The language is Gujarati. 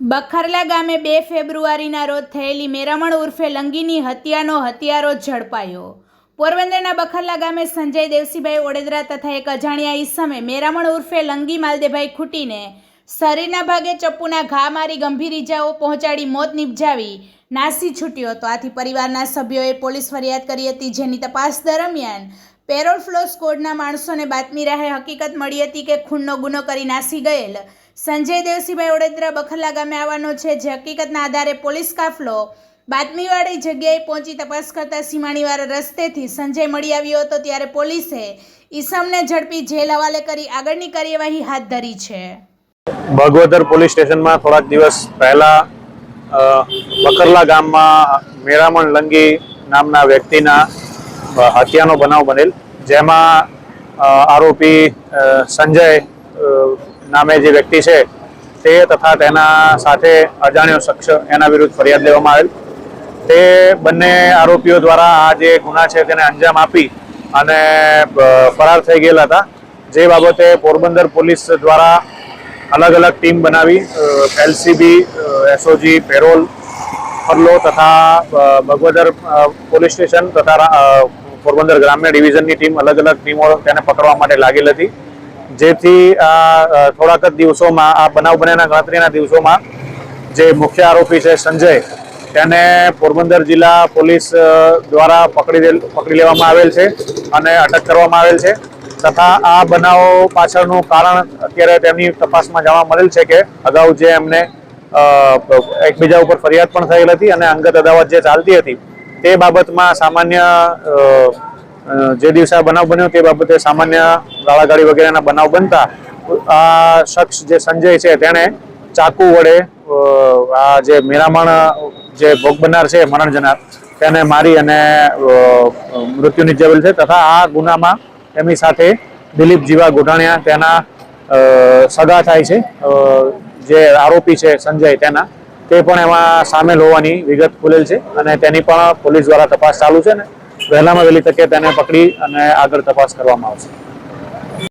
બખરલા ગામે બે ફેબ્રુઆરીના રોજ થયેલી મેરામણ ઉર્ફે લંગીની હત્યાનો હત્યારો ઝડપાયો. પોરબંદરના બખરલા ગામે સંજય દેવસીભાઈ ઓડેદરા તથા એક અજાણ્યા ઈસમે મેરામણ ઉર્ફે લંગી માલદેભાઈ ખૂટીને શરીરના ભાગે ચપ્પુના ઘા મારી ગંભીર ઇજાઓ પહોંચાડી મોત નિપજાવી નાસી છૂટ્યો હતો. આથી પરિવારના સભ્યોએ પોલીસ ફરિયાદ કરી હતી જેની તપાસ દરમિયાન પેરોલ ફ્લો સ્કોડના માણસોને બાતમી રાહે હકીકત મળી હતી કે ખૂનનો ગુનો કરી નાસી ગયેલ સંજય દેવસિંહભાઈ ઓડેદરા બખલા ગામે આવવાનો છે. જે હકીકતના આધારે પોલીસ કાફલો બાતમીવાળી જગ્યાએ પહોંચી તપાસ કરતા સીમાણીવાળા રસ્તેથી સંજય મળી આવ્યો હતો ત્યારે પોલીસે ઈસમને ઝડપી જેલ હવાલે કરી આગળની કાર્યવાહી હાથ ધરી છે. ભગવદર પોલીસ સ્ટેશનમાં થોડાક દિવસ પહેલા બકરલા ગામમાં મેરામણ લંગી નામના વ્યક્તિના હત્યાનો બનાવ બનેલ, જેમાં આરોપી સંજય નામે જે વ્યક્તિ છે, તે તથા તેના સાથે અજાણ્યો શખ્સ એના વિરુદ્ધ ફરિયાદ લેવામાં આવેલ. તે બંને આરોપીઓ દ્વારા આ જે ગુના છે તેને અંજામ આપી અને ફરાર થઈ ગયેલા હતા. જે બાબતે પોરબંદર પોલીસ દ્વારા અલગ અલગ ટીમ બનાવી એલસીબી એસઓજી, પેરોલ, ફરલો તથા ભગવદર પોલીસ સ્ટેશન તથા પોરબંદર ગ્રામ્ય ડિવિઝનની ટીમ અલગ અલગ ટીમો તેને પકડવા માટે લાગેલ હતી. જેથી આ થોડાક જ દિવસોમાં, આ બનાવ બન્યાના ગણતરીના દિવસોમાં જે મુખ્ય આરોપી છે સંજય, તેને પોરબંદર જિલ્લા પોલીસ દ્વારા પકડી પકડી લેવામાં આવેલ છે અને અટક કરવામાં આવેલ છે. તથા આ બનાવો પાછળનું કારણ અત્યારે તેમની તપાસમાં જાણવા મળેલ છે કે અગાઉ જે એમને એકબીજા ઉપર ફરિયાદ પણ થયેલ હતી અને અંગત અદાવત જે ચાલતી હતી તે બાબતમાં સામાન્ય જે દિવસે આ બનાવ બન્યો તે બાબતે સામાન્ય ગાળાગાળી વગેરેના બનાવ બનતા આ શખ્સ જે સંજય છે તેણે ચાકુ વડે આ જે મેરામણ, જે ભોગ બનનાર છે, મરણ જનાર, તેને મારી અને મૃત્યુ નિપજાવેલ છે તથા આ ગુનામાં તેમની સાથે દિલીપ જીવા ગોઢાણિયા તેના સગા થાય છે. જે આરોપી છે સંજય તેના, તે પણ એમાં સામેલ હોવાની વિગત ખુલેલ છે અને તેની પણ પોલીસ દ્વારા તપાસ ચાલુ છે ને વહેલામાં વહેલી તકે તેને પકડી અને આગળ તપાસ કરવામાં આવશે.